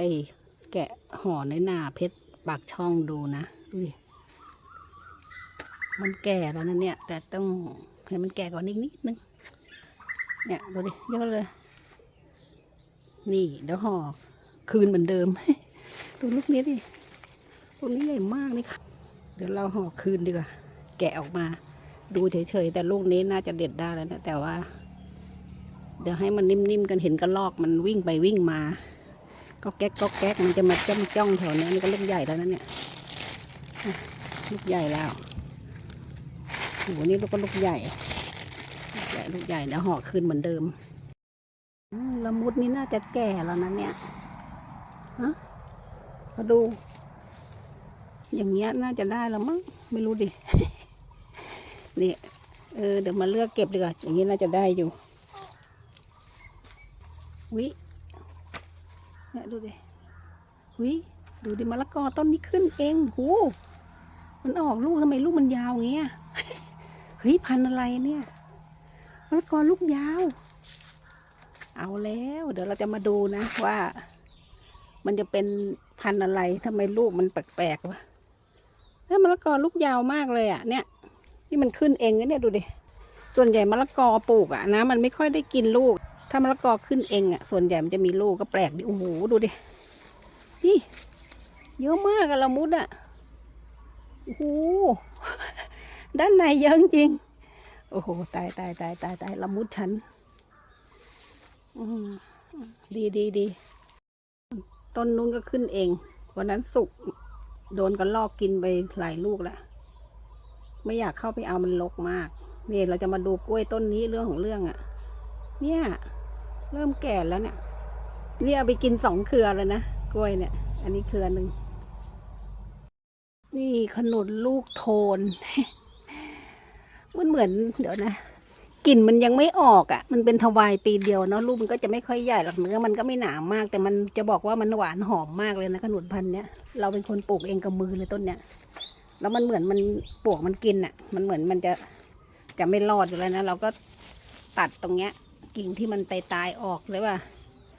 ไอ้แกะห่อในหน้าเพชรปากช่องดูนะดูดิมันแก่แล้วนะเนี่ย แต่ต้องให้มันแก่กว่านี้นิดนึง เนี่ยดูดิเยอะเลย นี่เดี๋ยวห่อคืนเหมือนเดิม ดูลูกนี้ดิลูกนี้ใหญ่มากนี่ค่ะ เดี๋ยวเราห่อคืนดีกว่า แกะออกมา ดูเฉยๆ แต่ลูกนี้น่าจะเด็ดได้แล้วนะ แต่ว่า เดี๋ยวให้มันนิ่มๆกันเห็นกระลอกมันวิ่งไปวิ่งมา ก็แก๊กก็แก๊กมันจะมาจ้องจ้องแถวนี้นี่ก็ลูกใหญ่แล้วนะเนี่ยลูกใหญ่แล้วโหนี่ลูกก็ลูกใหญ่ลูกใหญ่ลูกใหญ่เดี๋ยวห่อคืนเหมือนเดิมอืมละมุดนี่น่าจะแก่แล้วนะเนี่ยฮะมาดู อย่างเงี้ยน่าจะได้แล้วมั้งไม่รู้ดินี่เออเดี๋ยวมาเลือกเก็บดีกว่าอย่างนี้น่าจะได้อยู่วิ เนี่ยดูดิวิดูดิมะละกอต้นนี้ขึ้นเองโหมันออกลูกทำไมลูกมันยาวเงี้ยเฮ้ยพันอะไรเนี่ยมะละกอลูกยาว เอาแล้ว เดี๋ยวเราจะมาดูนะ ว่า มันจะเป็นพันอะไรทำไมลูกมันแปลกๆวะแล้วมะละกอลูกยาวมากเลยอะ เนี่ยที่มันขึ้นเองเนี่ยดูดิส่วนใหญ่มะละกอปลูกอะนะ มันไม่ค่อยได้กินลูก ถ้ามะละกอขึ้นเองอะ ส่วนใหญ่มันจะมีลูกก็แปลกดิ โอ้โห ดูดิ นี่ เยอะมากอะละมุดอะโอ้โห ด้านในเยอะจริง โอ้โห ตายตายตายตายตายละมุดฉันอืมดีดีดี ต้นนู้นก็ขึ้นเอง วันนั้นสุก โดนกระลอกกินไปหลายลูกแล้ว ไม่อยากเข้าไปเอามันรกมากนี่เราจะมาดูกล้วยต้นนี้เรื่องของเรื่องอะ่ะ เนี่ย เริ่มแก่แล้วเนี่ย นี่เอาไปกินสองเครือแล้วนะ กล้วยเนี่ย อันนี้เครือหนึ่ง นี่ขนุนลูกโทน มันเหมือนเดี๋ยวนะกลิ่นมันยังไม่ออกอะ่ะ มันเป็นทวายปีเดียวเนาะลูกมันก็จะไม่ค่อยใหญ่หรอกเนื้อมันก็ไม่หนามาก แต่มันจะบอกว่ามันหวานหอมมากเลยนะขนุนพันธุ์เนี้ยเราเป็นคนปลูกเองกับมือเลยต้นเนี้ยแล้วมันเหมือนมันปลวกมันกินอะ มันเหมือนมันจะจะไม่รอดอยู่แล้วนะเราก็ตัดตรงเนี้ย กิ่งที่มันตายตายๆออกเลยว่า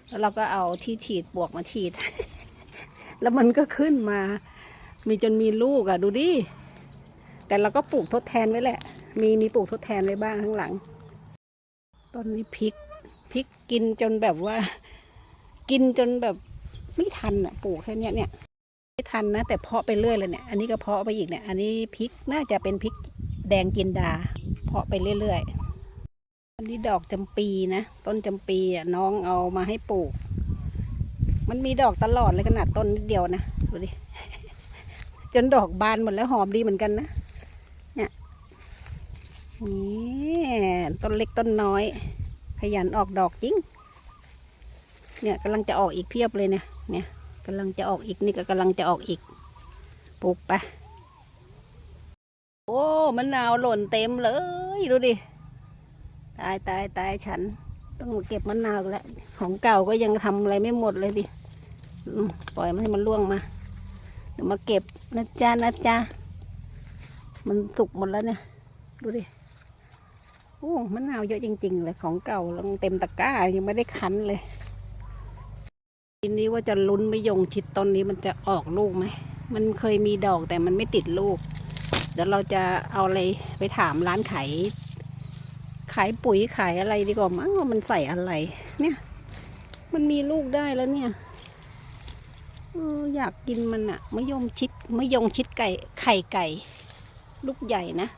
แล้วเราก็เอาที่ฉีดปวกมาฉีด แล้วมันก็ขึ้นมา มีจนมีลูกอะ ดูดิ แต่เราก็ปลูกทดแทนไว้แหละ มีมีปลูกทดแทนไว้บ้างข้างหลัง ต้นนี้พริก พริกกินจนแบบว่า กินจนแบบไม่ทันอะ ปลูกแค่เนี้ยเนี่ยไม่ทันนะ แต่เพาะไปเรื่อยเลยเนี่ย อันนี้ก็เพาะไปอีกเนี่ย อันนี้พริกน่าจะเป็นพริกแดงจินดา เพาะไปเรื่อยๆ อันนี้ดอกจำปีนะ ต้นจำปีอะน้องเอามาให้ปลูก มันมีดอกตลอดเลยขนาดต้นนิดเดียวนะดูดิ จนดอกบานหมดแล้วหอมดีเหมือนกันนะ เนี่ยนี่ต้นเล็กต้นน้อย ขยันออกดอกจริง เนี่ยกำลังจะออกอีกเพียบเลยเนี่ย เนี่ยกำลังจะออกอีกนี่ก็กำลังจะออกอีก ปลูกไป โอ้มะนาวหล่นเต็มเลยดูดิ ตายตายตายฉัน ต้องเก็บมะนาวแล้วของเก่าก็ยังทำอะไรไม่หมดเลยดิปล่อยมันให้มันร่วงมาเดี๋ยวมาเก็บนะจ๊ะนะจ๊ะมันสุกหมดแล้วเนี่ย ดูดิโอ้มะนาวเยอะจริง ๆ เลยของเก่าลังเต็มตะกร้ายังไม่ได้คั้นเลยทีนี้ว่าจะลุ้นไม่ยงชิดต้นนี้มันจะออกลูกไหมมันเคยมีดอกแต่มันไม่ติดลูกเดี๋ยวเราจะเอาอะไรไปถามร้านขาย ขายปุ๋ยขายอะไรดีกว่ามั้งว่ามันใส่อะไร เนี่ย มันมีลูกได้แล้วเนี่ยเอออยากกินมันอะมะยมชิดมะยงชิดไก่ไข่ไก่ ลูกใหญ่นะ